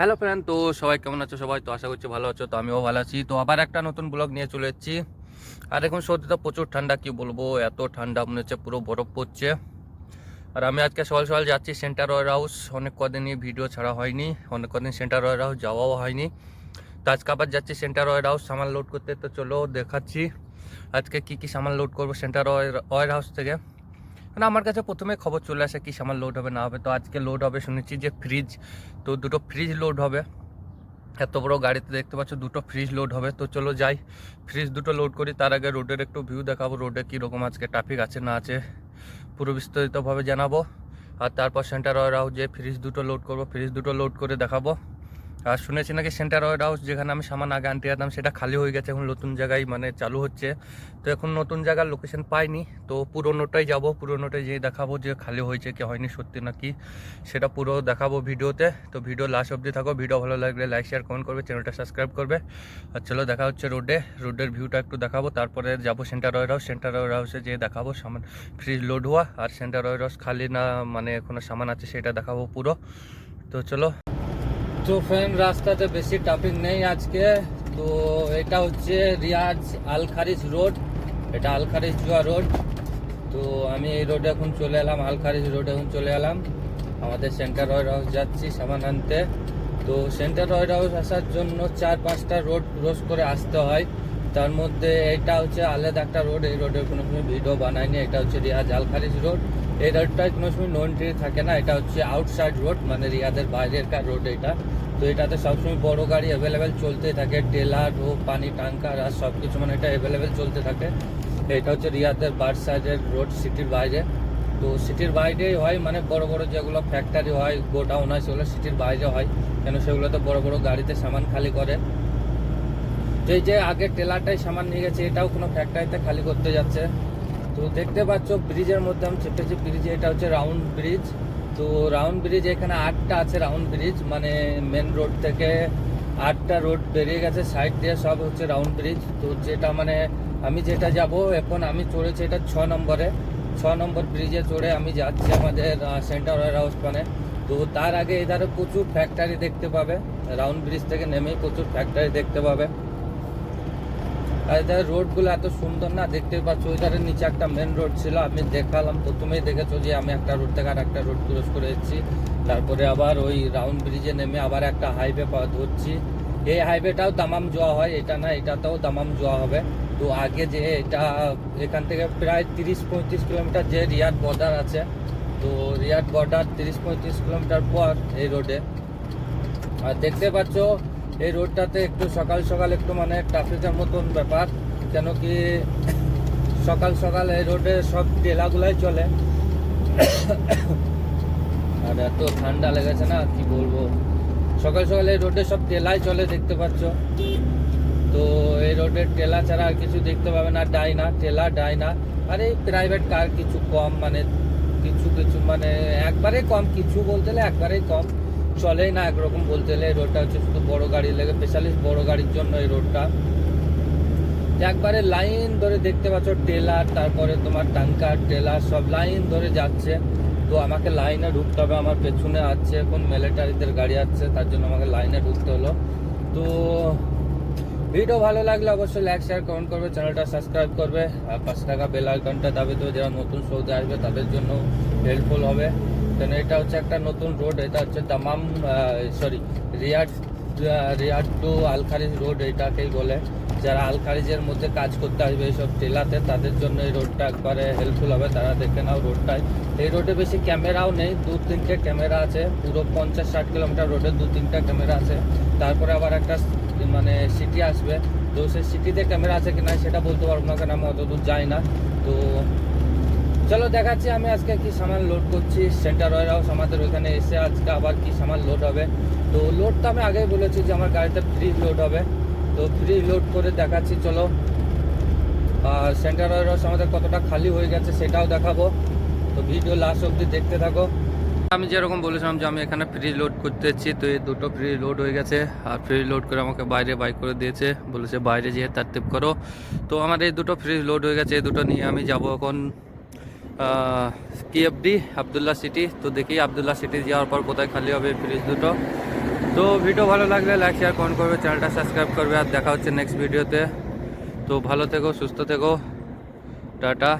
Hello friend তো সবাই কেমন আছো? সবাই তো আশা করছি ভালো আছো, তো আমিও ভালো আছি। তো আবার একটা নতুন ব্লগ নিয়ে চলে এসেছি। আর এখন সত্যি তো প্রচুর, ঠান্ডা কি বলব? এত ঠান্ডা, মনে হচ্ছে পুরো বরফ পড়ছে। আর আমি আজকে সকাল সকাল যাচ্ছি সেন্টার ওয়ার হাউস অনেক কদিনই ভিডিও ছাড়া হয়নি, অনেক কদিন সেন্টার ওয়ার হাউস যাওয়াও হয়নি। তো আজকে আবার যাচ্ছি সেন্টার ওয়ার হাউস সামান লোড করতে। তো চলো দেখাচ্ছি আজকে কি কি সামান লোড করব সেন্টার ওয়ার হাউস থেকে। মানে আমার কাছে প্রথমে খবর চলে আসে কি সামান লোড হবে না হবে। তো আজকে লোড হবে শুনেছি যে ফ্রিজ তো দুটো ফ্রিজ লোড হবে। এত বড় গাড়িতে দেখতে পাচ্ছ, দুটো ফ্রিজ লোড হবে। তো চলো যাই ফ্রিজ দুটো লোড করি। তার আগে রোডের একটু ভিউ দেখাবো রোডে কীরকম আজকে ট্রাফিক আছে না আছে। পুরো বিস্তারিতভাবে জানাব। আর তারপর সেন্টার হাউস যে ফ্রিজ দুটো লোড করব ফ্রিজ দুটো লোড করে দেখাবো। আর শুনেছি নাকি সেন্টার ওয়ার হাউস যেখানে আমি সামান আগে আনতে যেতাম, সেটা খালি হয়ে গেছে, এখন নতুন জায়গায় মানে চালু হচ্ছে। তো এখন নতুন জায়গার লোকেশন পাইনি, তো পুরোনোটাই যাব, পুরোনোটাই যেয়ে দেখাবো যে খালি হয়েছে কি হয়নি সত্যি নাকি, সেটা পুরো দেখাবো ভিডিওতে। তো ভিডিও লাস্ট অবধি থাকো, ভিডিও ভালো লাগলে লাইক শেয়ার কমেন্ট করবে চ্যানেলটা সাবস্ক্রাইব করবে। আর চলো দেখা হচ্ছে রোডে রোডের ভিউটা একটু দেখাবো, তারপরে যাব সেন্টার ওয়ার হাউস সেন্টার ওয়ার হাউসে যেয়ে দেখাবো সামান ফ্রিজ লোড হওয়া, আর সেন্টার ওয়ার হাউস খালি না মানে এখনও সামান আছে, সেটা দেখাবো পুরো। তো চলো। তো ফ্রেন্ড রাস্তাতে বেশি ট্রাফিক নেই আজকে। তো এটা হচ্ছে রিয়াজ আলখারিজ রোড। এটা আলখারিজ জুয়া রোড। তো আমি এই রোডে এখন চলে এলাম, আলখারিজ রোডে এখন চলে এলাম। আমাদের সেন্টার ওয়ার হাউস যাচ্ছি সামান আনতে। তো সেন্টার ওয়ার হাউস আসার জন্য চার পাঁচটা রোড ক্রস করে আসতে হয়। তার মধ্যে এটা হচ্ছে আলাদা একটা রোড, এই রোডের কোনো সময় ভিডিও বানায়নি, এটা হচ্ছে রিয়াজ আলখারিজ রোড। এই রোডটায় কোনো সময় নন ট্রি থাকে না, এটা হচ্ছে আউটসাইড রোড মানে রিয়াদের বাইরের কার রোড এটা। তো এটাতে সবসময় বড় গাড়ি অ্যাভেলেবেল চলতে থাকে, টেলার ও পানি ট্যাঙ্কার আর সব কিছু মানে এটা অ্যাভেলেবেল চলতে থাকে। এটা হচ্ছে রিয়াদের বার সাইডের রোড সিটির বাইরে। তো সিটির বাইরেই হয় মানে বড় বড় যেগুলো ফ্যাক্টরি হয়, গোডাউন হয়, সেগুলো সিটির বাইরে হয়। কেন সেগুলোতে বড় বড় গাড়িতে সামান খালি করে। এই যে আগে টেলারটাই সামান নিয়ে গেছে, এটাও কোনো ফ্যাক্টরিতে খালি করতে যাচ্ছে। তো দেখতে পাচ্ছ ব্রিজের মধ্যে আমি চেপেছি ব্রিজে এটা হচ্ছে রাউন্ড ব্রিজ তো রাউন্ড ব্রিজ এখানে আটটা আছে রাউন্ড ব্রিজ মানে মেন রোড থেকে আটটা রোড বেরিয়ে গেছে সাইড দিয়ে সব হচ্ছে রাউন্ড ব্রিজ তো যেটা মানে আমি যেটা যাব, এখন আমি চড়েছি এটা ছ নম্বরে। ছ নম্বর ব্রিজে চড়ে আমি যাচ্ছি আমাদের সেন্টার ওয়ার হাউস মানে। তো তার আগে এধারে প্রচুর ফ্যাক্টরি দেখতে পাবে। রাউন্ড ব্রিজ থেকে নেমেই প্রচুর ফ্যাক্টরি দেখতে পাবে। এদের রোডগুলো এত সুন্দর না দেখতে পাচ্ছ ওইধারের নিচে একটা মেন রোড ছিল, আমি দেখালাম, প্রথমেই দেখেছ যে আমি একটা রোড থেকে আর একটা রোড ক্রস করে এসেছি। তারপরে আবার ওই রাউন্ড ব্রিজে নেমে আবার একটা হাইওয়ে ধরছি। এই হাইওয়েটাও দামাম যাওয়া হয়, এটা না, এটাতেও দামাম যাওয়া হবে। তো আগে যে এটা, এখান থেকে প্রায় তিরিশ পঁয়ত্রিশ কিলোমিটার যে রিয়াদ বর্ডার আছে, তো রিয়াদ বর্ডার তিরিশ পঁয়ত্রিশ কিলোমিটার পর এই রোডে আর দেখতে পাচ্ছ এই রোডটাতে একটু সকাল সকাল একটু মানে ট্রাফিকের মতন ব্যাপার, কেন কি সকাল সকাল এই রোডে সব টেলাগুলাই চলে। আর এত ঠান্ডা লেগেছে না, কি বলব? সকাল সকাল এই রোডে সব টেলাই চলে, দেখতে পাচ্ছ। তো এই রোডের টেলা ছাড়া আর কিছু দেখতে পাবে না, ডাইনা টেলা ডাইনা। আর এই প্রাইভেট কার কিছু কম মানে কিছু কিছু মানে একবারে কম, কিছু বলতে গেলে একবারেই কম। চলেই না একরকম বলতে গেলে রোডটা হচ্ছে শুধু বড় গাড়ি লেগে স্পেশালিস্ট বড় গাড়ির জন্য এই রোডটা। একবারে লাইন ধরে দেখতে পাচ্ছ টেলার তারপরে তোমার টাঙ্কার টেলার সব লাইন ধরে যাচ্ছে। তো আমাকে লাইনে ঢুকতে হবে, আমার পেছনে আছে এখন মিলিটারিদের গাড়ি আছে, তার জন্য আমাকে লাইনে ঢুকতে হলো। তো ভিডিও ভালো লাগলে অবশ্যই লাইক শেয়ার কমেন্ট করবে চ্যানেলটা সাবস্ক্রাইব করবে, আর পাঁচ টাকা বেল আইকনটা দাবি তো যারা নতুন সৌদে আসবে, তাদের জন্য হেল্পফুল হবে। কেন এটা হচ্ছে একটা নতুন রোড এটা হচ্ছে তামাম sorry ah, Riyadh to Al Kharj road এটাকেই বলে। যারা আলখারিজের মধ্যে কাজ করতে আসবে এইসব টেলাতে তাদের জন্য এই রোডটা একবারে হেল্পফুল হবে। তারা দেখে নাও রোডটায় এই রোডে বেশি ক্যামেরাও নেই দু তিনটে ক্যামেরা আছে। পুরো পঞ্চাশ ষাট কিলোমিটার রোডে দু তিনটা ক্যামেরা আছে। তারপরে আবার একটা মানে সিটি আসবে। তো সেই সিটিতে ক্যামেরা আছে কি না সেটা বলতে পারব না কারণ আমি অত দূর যাই না। তো চলো দেখাচ্ছি আমি আজকে কি সামান লোড করছি। সেন্টার ওয়ার হাউস আমাদের ওইখানে এসে আজকে আবার কি সামান লোড হবে। তো লোড তো আমি আগেই বলেছি যে আমার গাড়িতে ফ্রি লোড হবে। তো ফ্রি লোড করে দেখাচ্ছি, চলো। আর সেন্টার ওয়ার হাউস আমাদের কতটা খালি হয়ে গেছে সেটাও দেখাবো। তো ভিডিও লাস্ট অবধি দেখতে থাকো। আমি যেরকম বলেছিলাম যে আমি এখানে ফ্রি লোড করতেছি, তো এই দুটো ফ্রি লোড হয়ে গেছে। আর ফ্রি লোড করে আমাকে বাইরে বাইক করে দিয়েছে। বলেছে বাইরে যেয়ে তারতিব করো। তো আমার এই দুটো ফ্রি লোড হয়ে গেছে, এই দুটো নিয়ে আমি যাব এখন। কিএফডি আবদুল্লাহ সিটি তো দেখি আবদুল্লাহ সিটি যাওয়ার পর কোথায় খালি হবে ফ্রিজ দুটো। তো ভিডিও ভালো লাগলে লাইক শেয়ার কমেন্ট করবে চ্যানেলটা সাবস্ক্রাইব করবে। আর দেখা হচ্ছে নেক্সট ভিডিওতে তো ভালো থেকো, সুস্থ থেকো। টাটা।